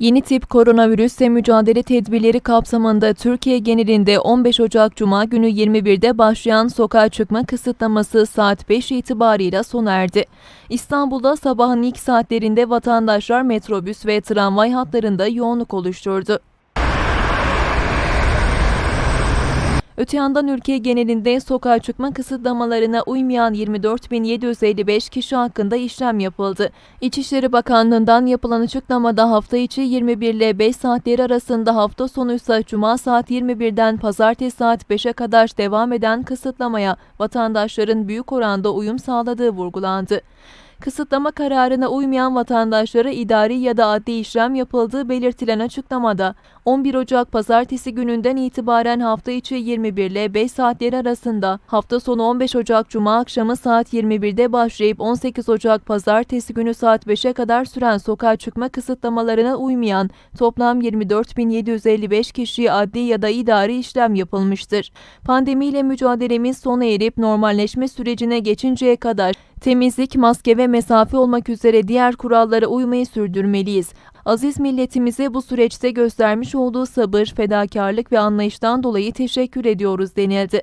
Yeni tip koronavirüsle mücadele tedbirleri kapsamında Türkiye genelinde 15 Ocak Cuma günü 21'de başlayan sokağa çıkma kısıtlaması saat 5 itibarıyla sona erdi. İstanbul'da sabahın ilk saatlerinde vatandaşlar metrobüs ve tramvay hatlarında yoğunluk oluşturdu. Öte yandan ülke genelinde sokağa çıkma kısıtlamalarına uymayan 24.755 kişi hakkında işlem yapıldı. İçişleri Bakanlığı'ndan yapılan açıklamada hafta içi 21 ile 5 saatleri arasında hafta sonu ise Cuma saat 21'den Pazartesi saat 5'e kadar devam eden kısıtlamaya vatandaşların büyük oranda uyum sağladığı vurgulandı. Kısıtlama kararına uymayan vatandaşlara idari ya da adli işlem yapıldığı belirtilen açıklamada 11 Ocak pazartesi gününden itibaren hafta içi 21 ile 5 saatleri arasında hafta sonu 15 Ocak cuma akşamı saat 21'de başlayıp 18 Ocak pazartesi günü saat 5'e kadar süren sokağa çıkma kısıtlamalarına uymayan toplam 24.755 kişiye adli ya da idari işlem yapılmıştır. Pandemiyle mücadelemiz sona erip normalleşme sürecine geçinceye kadar temizlik, maske ve mesafe olmak üzere diğer kurallara uymayı sürdürmeliyiz. Aziz milletimize bu süreçte göstermiş olduğu sabır, fedakarlık ve anlayıştan dolayı teşekkür ediyoruz denildi.